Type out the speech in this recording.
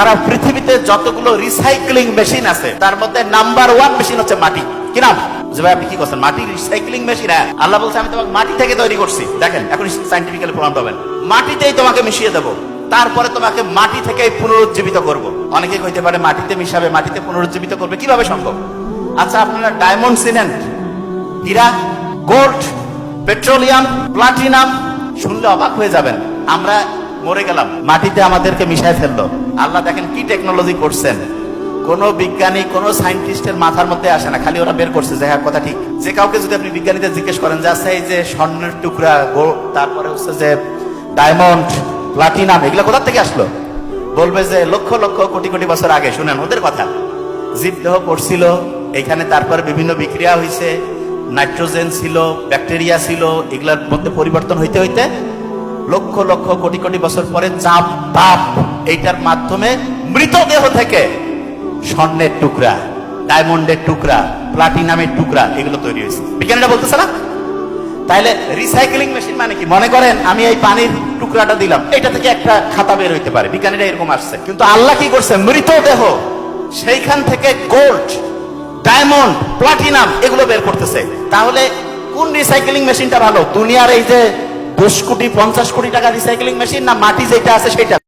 সারা পৃথিবীতে যতগুলো recycling machine আছে, তার মধ্যে নাম্বার ওয়ান মেশিন হচ্ছে মাটি। কি নাম? যে ভাই আপনি কি করছেন? মাটি রিসাইক্লিং মেশিন হ্যাঁ। আল্লাহ বলছে, আমি তোমাকে মাটি থেকে তৈরি করছি। দেখেন, এখন সাইন্টিফিক্যালি প্রমাণ পাবেন। মাটিতেই তোমাকে মিশিয়ে দেবো। তারপরে তোমাকে মাটি থেকে পুনরুজ্জীবিত করব। অনেকে কইতে পারে, মাটিতে মিশাবে, মাটিতে পুনরুজ্জীবিত করবে। কীভাবে সম্ভব? আচ্ছা আপনারা ডায়মন্ড সিমেন্ট হীরা গোল্ড পেট্রোলিয়াম প্লাটিনাম শুনলে অবাক হয়ে যাবেন। আমরা মরে গেলাম। মাটিতে আমাদেরকে মিশায় ফেলল। আল্লাহ দেখেন কি টেকনোলজি করছেন। কোন বিজ্ঞানী, কোন সায়েন্টিস্টের মাথার মধ্যে আসে না, খালি ওরা বের করছে যে হ্যাঁ কথা ঠিক। যে কাউকে যদি আপনি বিজ্ঞানীদের জিজ্ঞেস করেন, যে আচ্ছা এই যে স্বর্ণের টুকরা তারপরে হচ্ছে যে ডায়মন্ড প্লাটিনাম এগুলো কোথার থেকে আসলো? বলবে যে, লক্ষ লক্ষ, কোটি কোটি বছর আগে। শুনেন, ওদের কথা। জীবদেহ পড়ছিল, এখানে তারপরে বিভিন্ন বিক্রিয়া হয়েছে নাইট্রোজেন ছিল, ব্যাকটেরিয়া ছিল, এগুলোর মধ্যে পরিবর্তন হইতে হইতে লক্ষ লক্ষ, কোটি কোটি বছর পরে চাপ, তাপ এইটার মাধ্যমে মৃতদেহ থেকে স্বর্ণের টুকরা, ডায়মন্ডের টুকরা, প্লাটিনামের টুকরা এগুলো তৈরি হয়েছে। বিজ্ঞানীরা বলতেছে না? তাইলে রিসাইক্লিং মেশিন মানে কি? মনে করেন আমি এই পানির টুকরাটা দিলাম, এটা থেকে একটা খাতা বের হইতে পারে। বিজ্ঞানীরা এরকম আসছে। কিন্তু আল্লাহ কি করছে? মৃতদেহ সেইখান থেকে গোল্ড ডায়মন্ড প্লাটিনাম এগুলো বের করতেছে। তাহলে কোন রিসাইক্লিং মেশিনটা ভালো? দুনিয়ার এই যে দশ কোটি, পঞ্চাশ কোটি টাকা রিসাইক্লিং মেশিন না মাটি যেটা আছে সেটা?